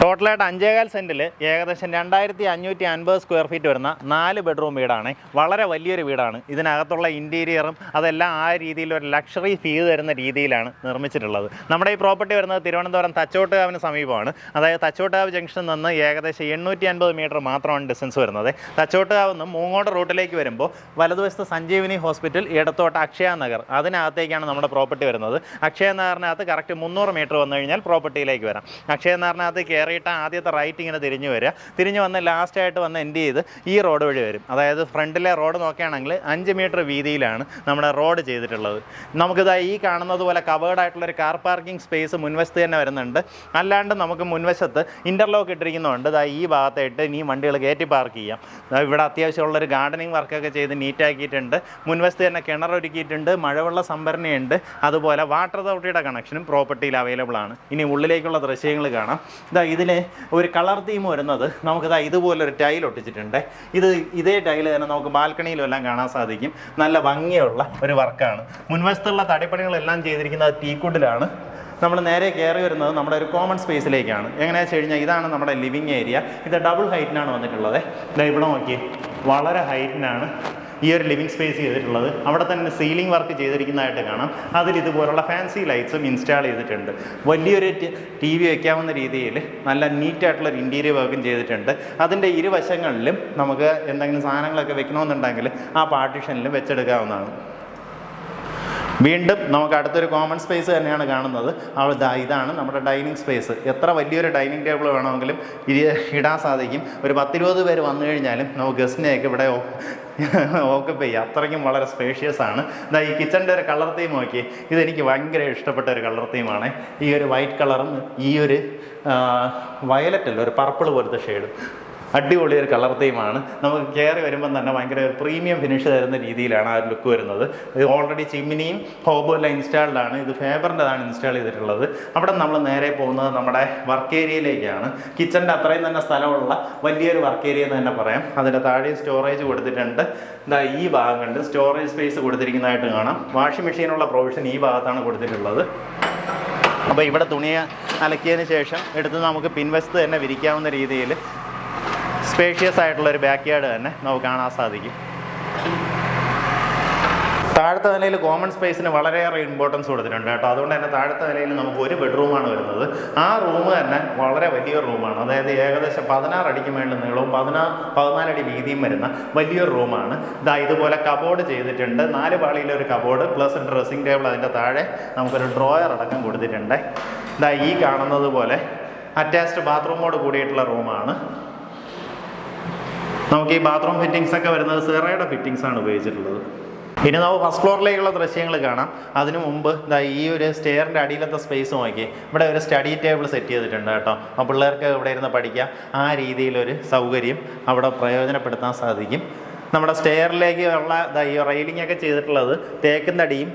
ടോട്ടലായിട്ട് അഞ്ചേകാൽ സെന്റിൽ ഏകദേശം രണ്ടായിരത്തി അഞ്ഞൂറ്റി അൻപത് സ്ക്വയർ ഫീറ്റ് വരുന്ന നാല് ബെഡ്റൂം വീടാണ്. വളരെ വലിയൊരു വീടാണ്. ഇതിനകത്തുള്ള ഇന്റീരിയറും അതെല്ലാം ആ രീതിയിൽ ഒരു ലക്ഷറി ഫീൽ തരുന്ന രീതിയിലാണ് നിർമ്മിച്ചിട്ടുള്ളത്. നമ്മുടെ ഈ പ്രോപ്പർട്ടി വരുന്നത് തിരുവനന്തപുരം തച്ചോട്ടുകാവിന് സമീപമാണ്. അതായത് തച്ചോട്ടുകാവ് ജംഗ്ഷനിൽ നിന്ന് ഏകദേശം എണ്ണൂറ്റി അൻപത് മീറ്റർ മാത്രമാണ് ഡിസ്റ്റൻസ് വരുന്നത്. തച്ചോട്ടുകാവ് നിന്ന് മൂങ്ങോട് റൂട്ടിലേക്ക് വരുമ്പോൾ വലതുവശത്ത് സഞ്ജീവിനി ഹോസ്പിറ്റൽ ഇടത്തോട്ട് അക്ഷയ നഗർ. അതിനകത്തേക്കാണ് നമ്മുടെ പ്രോപ്പർട്ടി വരുന്നത്. അക്ഷയ നഗറിനകത്ത് കറക്റ്റ് മുന്നൂറ് മീറ്റർ വന്നു കഴിഞ്ഞാൽ പ്രോപ്പർട്ടിയിലേക്ക് വരാം. അക്ഷയ നഗറിനകത്ത് കയറിയിട്ട് ആദ്യത്തെ റൈറ്റ് ഇങ്ങനെ തിരിഞ്ഞു വരിക. തിരിഞ്ഞു വന്ന് ലാസ്റ്റായിട്ട് വന്ന് എൻഡ് ചെയ്ത്? ഈ റോഡ് വഴി വരും. അതായത് ഫ്രണ്ടിലെ റോഡ് നോക്കുകയാണെങ്കിൽ അഞ്ച് മീറ്റർ വീതിയിലാണ് നമ്മുടെ റോഡ് ചെയ്തിട്ടുള്ളത്. നമുക്കിതാ ഈ കാണുന്നത് പോലെ കവേർഡായിട്ടുള്ളൊരു കാർ പാർക്കിംഗ് സ്പേസ് മുൻവശത്ത് തന്നെ വരുന്നുണ്ട്. അല്ലാണ്ട് നമുക്ക് മുൻവശത്ത് ഇന്റർലോക്ക് ഇട്ടിരിക്കുന്നതുകൊണ്ട് ഇതാ ഈ ഭാഗത്തായിട്ട് ഇനി വണ്ടികൾ കയറ്റി പാർക്ക് ചെയ്യാം. ഇവിടെ അത്യാവശ്യമുള്ളൊരു ഗാർഡനിങ് വർക്കൊക്കെ ചെയ്ത് നീറ്റാക്കിയിട്ടുണ്ട് മുൻവശത്ത് തന്നെ കിണർ ഒരുക്കിയിട്ടുണ്ട്. മഴവെള്ള സംഭരണിയുണ്ട്. അതുപോലെ വാട്ടർ അതോറിറ്റിയുടെ കണക്ഷനും പ്രോപ്പർട്ടിയിൽ അവൈലബിൾ ആണ്. ഇനി ഉള്ളിലേക്കുള്ള ദൃശ്യങ്ങൾ കാണാം. ഇതാ ഇതിലെ ഒരു കളർ തീം വരുന്നത്. നമുക്കിതാ ഇതുപോലൊരു ടൈൽ ഒട്ടിച്ചിട്ടുണ്ട്. ഇത് ഇതേ ടൈൽ തന്നെ നമുക്ക് ബാൽക്കണിയിലും എല്ലാം കാണാൻ സാധിക്കും. നല്ല ഭംഗിയുള്ള ഒരു വർക്കാണ്. മുൻവശത്തുള്ള തടിപ്പണികളെല്ലാം ചെയ്തിരിക്കുന്നത് ടീക്കുഡിലാണ് നമ്മൾ നേരെ കയറി വരുന്നത് നമ്മുടെ ഒരു കോമൺ സ്പേസിലേക്കാണ് എങ്ങനെയാണെന്ന് വെച്ച് കഴിഞ്ഞാൽ ഇതാണ് നമ്മുടെ ലിവിങ് ഏരിയ ഇത് ഡബിൾ ഹൈറ്റിനാണ് വന്നിട്ടുള്ളത്. ഇതാ ഇവിടെ നോക്കി വളരെ ഹൈറ്റിനാണ് ഈ ഒരു ലിവിങ് സ്പേസ് ചെയ്തിട്ടുള്ളത്. അവിടെ തന്നെ സീലിംഗ് വർക്ക് ചെയ്തിരിക്കുന്നതായിട്ട് കാണാം. അതിൽ ഇതുപോലുള്ള ഫാൻസി ലൈറ്റ്സും ഇൻസ്റ്റാൾ ചെയ്തിട്ടുണ്ട്. വലിയൊരു ടി വി വയ്ക്കാവുന്ന രീതിയിൽ നല്ല നീറ്റായിട്ടുള്ള ഒരു ഇന്റീരിയർ വർക്കും ചെയ്തിട്ടുണ്ട്. അതിന്റെ ഇരുവശങ്ങളിലും നമുക്ക് എന്തെങ്കിലും സാധനങ്ങളൊക്കെ വെക്കണമെന്നുണ്ടെങ്കിൽ ആ പാർട്ടീഷനിലും വെച്ചെടുക്കാവുന്നതാണ്. വീണ്ടും നമുക്ക് അടുത്തൊരു കോമൺ സ്പേസ് തന്നെയാണ് കാണുന്നത്. അവൾ ഇതാണ് നമ്മുടെ ഡൈനിങ് സ്പേസ് എത്ര വലിയൊരു ഡൈനിങ് ടേബിൾ വേണമെങ്കിലും ഇടാൻ സാധിക്കും. ഒരു പത്തിരുപത് പേര് വന്നു കഴിഞ്ഞാലും നമുക്ക് ഗസ്റ്റിനെയൊക്കെ ഇവിടെ ഓക്കപ്പ് ചെയ്യുക അത്രയ്ക്കും വളരെ സ്പേഷ്യസ് ആണ്. ഇതാ ഈ കിച്ചന്റെ ഒരു കളർ തീം നോക്കി ഇതെനിക്ക് ഭയങ്കര ഇഷ്ടപ്പെട്ട ഒരു കളർ തീമാണ് ഈ ഒരു വൈറ്റ് കളറും ഈ ഒരു വയലറ്റ് അല്ല ഒരു പർപ്പിൾ പോലത്തെ ഷെയ്ഡ് അടിപൊളി ഒരു കളർ തീമാണ്. നമുക്ക് കയറി വരുമ്പം തന്നെ ഭയങ്കര പ്രീമിയം ഫിനിഷ് തരുന്ന രീതിയിലാണ് ആ ലുക്ക് വരുന്നത്. ഇത് ഓൾറെഡി ചിമ്മിനിയും ഹോബും എല്ലാം ഇൻസ്റ്റാൾഡ് ആണ്. ഇത് ഫേബറിന്റെതാണ് ഇൻസ്റ്റാൾ ചെയ്തിട്ടുള്ളത്. അവിടെ നമ്മൾ നേരെ പോകുന്നത് നമ്മുടെ വർക്ക് ഏരിയയിലേക്കാണ് കിച്ചന്റെ അത്രയും തന്നെ സ്ഥലമുള്ള വലിയൊരു വർക്ക് ഏരിയ എന്ന് തന്നെ പറയാം. അതിന്റെ താഴെ സ്റ്റോറേജ് കൊടുത്തിട്ടുണ്ട്. എന്താ ഈ ഭാഗം കണ്ട് സ്റ്റോറേജ് സ്പേസ് കൊടുത്തിരിക്കുന്നതായിട്ട് കാണാം. വാഷിംഗ് മെഷീനുള്ള പ്രൊവിഷൻ ഈ ഭാഗത്താണ് കൊടുത്തിട്ടുള്ളത്. അപ്പോൾ ഇവിടെ തുണിയെ അലക്കിയതിന് ശേഷം എടുത്ത് നമുക്ക് പിൻവശത്ത് തന്നെ വിരിക്കാവുന്ന രീതിയിൽ സ്പേഷ്യസ് ആയിട്ടുള്ള ഒരു ബാക്ക് യാർഡ് തന്നെ നമുക്ക് കാണാൻ സാധിക്കും. താഴത്തെ നിലയിൽ കോമൺ സ്പേസിന് വളരെയേറെ ഇമ്പോർട്ടൻസ് കൊടുത്തിട്ടുണ്ട് കേട്ടോ. അതുകൊണ്ട് തന്നെ താഴത്തെ നിലയിൽ നമുക്ക് ഒരു ബെഡ്റൂമാണ് വരുന്നത്. ആ റൂം തന്നെ വളരെ വലിയ റൂമാണ് അതായത് ഏകദേശം പതിനാറ് അടിക്ക് മേളിൽ നീളവും പതിനാ പതിനാലടി വീതിയും വരുന്ന വലിയൊരു റൂമാണ് ഇതാ ഇതുപോലെ കബോർഡ് ചെയ്തിട്ടുണ്ട്. നാല് പാളിയിലെ ഒരു കബോർഡ് പ്ലസ് ഡ്രസ്സിംഗ് ടേബിൾ അതിന്റെ താഴെ നമുക്കൊരു ഡ്രോയർ അടക്കം കൊടുത്തിട്ടുണ്ട്. ഇതാ ഈ കാണുന്നത് പോലെ അറ്റാച്ച്ഡ് ബാത്റൂമോട് കൂടിയിട്ടുള്ള റൂമാണ് നമുക്ക് ഈ ബാത്റൂം ഫിറ്റിങ്സ് ഒക്കെ വരുന്നത് സിറയുടെ ഫിറ്റിങ്സ് ആണ് ഉപയോഗിച്ചിട്ടുള്ളത്. ഇനി നമുക്ക് ഫസ്റ്റ് ഫ്ലോറിലേക്കുള്ള ദൃശ്യങ്ങൾ കാണാം. അതിനു മുമ്പ് ഇതാ ഈ ഒരു സ്റ്റെയറിന്റെ അടിയിലത്തെ സ്പേസ് നോക്കി. ഇവിടെ ഒരു സ്റ്റഡി ടേബിൾ സെറ്റ് ചെയ്തിട്ടുണ്ട് കേട്ടോ. അപ്പോൾ പിള്ളേർക്ക് ഇവിടെ ഇരുന്ന് പഠിക്കാം. ആ രീതിയിലൊരു സൗകര്യം അവിടെ പ്രയോജനപ്പെടുത്താൻ സാധിക്കും. നമ്മുടെ സ്റ്റെയറിലേക്ക് ഉള്ള ഈ റെയിലിംഗ് ഒക്കെ ചെയ്തിട്ടുള്ളത് തേക്കിന്റെ അടിയും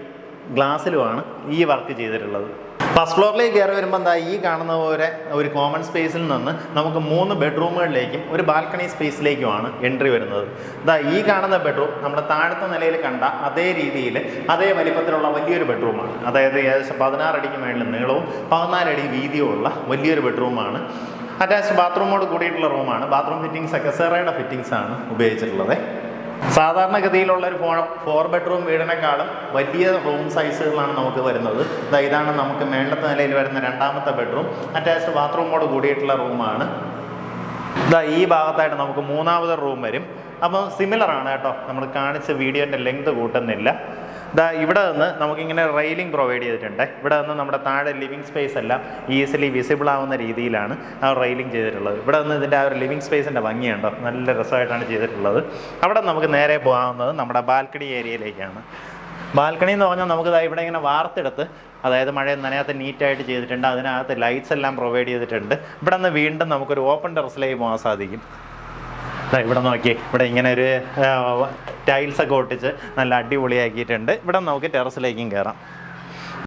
ഗ്ലാസ്സിലുമാണ് ഈ വർക്ക് ചെയ്തിട്ടുള്ളത്. ഫസ്റ്റ് ഫ്ലോറിലേക്ക് കയറി വരുമ്പോൾ എന്താ ഈ കാണുന്ന പോലെ ഒരു കോമൺ സ്പേസിൽ നിന്ന് നമുക്ക് മൂന്ന് ബെഡ്റൂമുകളിലേക്കും ഒരു ബാൽക്കണി സ്പേസിലേക്കുമാണ് എൻട്രി വരുന്നത്. ഇതാ ഈ കാണുന്ന ബെഡ്റൂം നമ്മുടെ താഴത്തെ നിലയിൽ കണ്ട അതേ രീതിയിൽ അതേ വലിപ്പത്തിലുള്ള വലിയൊരു ബെഡ്റൂമാണ് അതായത് ഏകദേശം പതിനാറടിക്ക് മേളിൽ നീളവും പതിനാലടി വീതിയും ഉള്ള വലിയൊരു ബെഡ്റൂമാണ് അറ്റാച്ച് ബാത്റൂമോട് കൂടിയിട്ടുള്ള റൂമാണ് ബാത്റൂം ഫിറ്റിങ്സ് ഒക്കെ സെറയുടെ ഫിറ്റിങ്സ് ആണ് ഉപയോഗിച്ചിട്ടുള്ളത്. സാധാരണഗതിയിലുള്ള ഒരു ഫോർ ഫോർ ബെഡ്റൂം വീടിനേക്കാളും വലിയ റൂം സൈസുകളാണ് നമുക്ക് വരുന്നത്. ഇതാ ഇതാണ് നമുക്ക് മേളത്തെ നിലയിൽ വരുന്ന രണ്ടാമത്തെ ബെഡ്റൂം അറ്റാച്ച്ഡ് ബാത്റൂമോട് കൂടിയിട്ടുള്ള റൂമാണ് ഇതാ ഈ ഭാഗത്തായിട്ട് നമുക്ക് മൂന്നാമത് റൂം വരും. അപ്പോൾ സിമിലർ ആണ് കേട്ടോ. നമ്മൾ കാണിച്ച വീഡിയോന്റെ ലെങ്ത് കൂട്ടുന്നില്ല. ഇതാ ഇവിടെ നിന്ന് നമുക്കിങ്ങനെ റെയിലിംഗ് പ്രൊവൈഡ് ചെയ്തിട്ടുണ്ട്. ഇവിടെ നിന്ന് നമ്മുടെ താഴെ ലിവിങ് സ്പേസ് എല്ലാം ഈസിലി വിസിബിൾ ആവുന്ന രീതിയിലാണ് ആ റെയിലിംഗ് ചെയ്തിട്ടുള്ളത്. ഇവിടെ നിന്ന് ഇതിന്റെ ആ ഒരു ലിവിങ് സ്പേസിന്റെ ഭംഗിയുണ്ടോ നല്ല രസമായിട്ടാണ് ചെയ്തിട്ടുള്ളത്. അവിടെ നമുക്ക് നേരെ പോകാവുന്നത് നമ്മുടെ ബാൽക്കണി ഏരിയയിലേക്കാണ്. ബാൽക്കണി എന്ന് പറഞ്ഞാൽ നമുക്ക് ദാ ഇവിടെ ഇങ്ങനെ വാർത്തെടുത്ത് അതായത് മഴ നനയാത്ത നീറ്റായിട്ട് ചെയ്തിട്ടുണ്ട്. അതിനകത്ത് ലൈറ്റ്സ് എല്ലാം പ്രൊവൈഡ് ചെയ്തിട്ടുണ്ട്. ഇവിടെ നിന്ന് വീണ്ടും നമുക്കൊരു ഓപ്പൺ ടെറസിലേക്ക് പോകാൻ സാധിക്കും. ദാ ഇവിടെ നോക്കി ഇവിടെ ഇങ്ങനെ ഒരു ടൈൽസ് ഒക്കെ ഒട്ടിച്ച് നല്ല അടിപൊളിയാക്കിയിട്ടുണ്ട്. ഇവിടെ നമുക്ക് ടെറസിലേക്കും കയറാം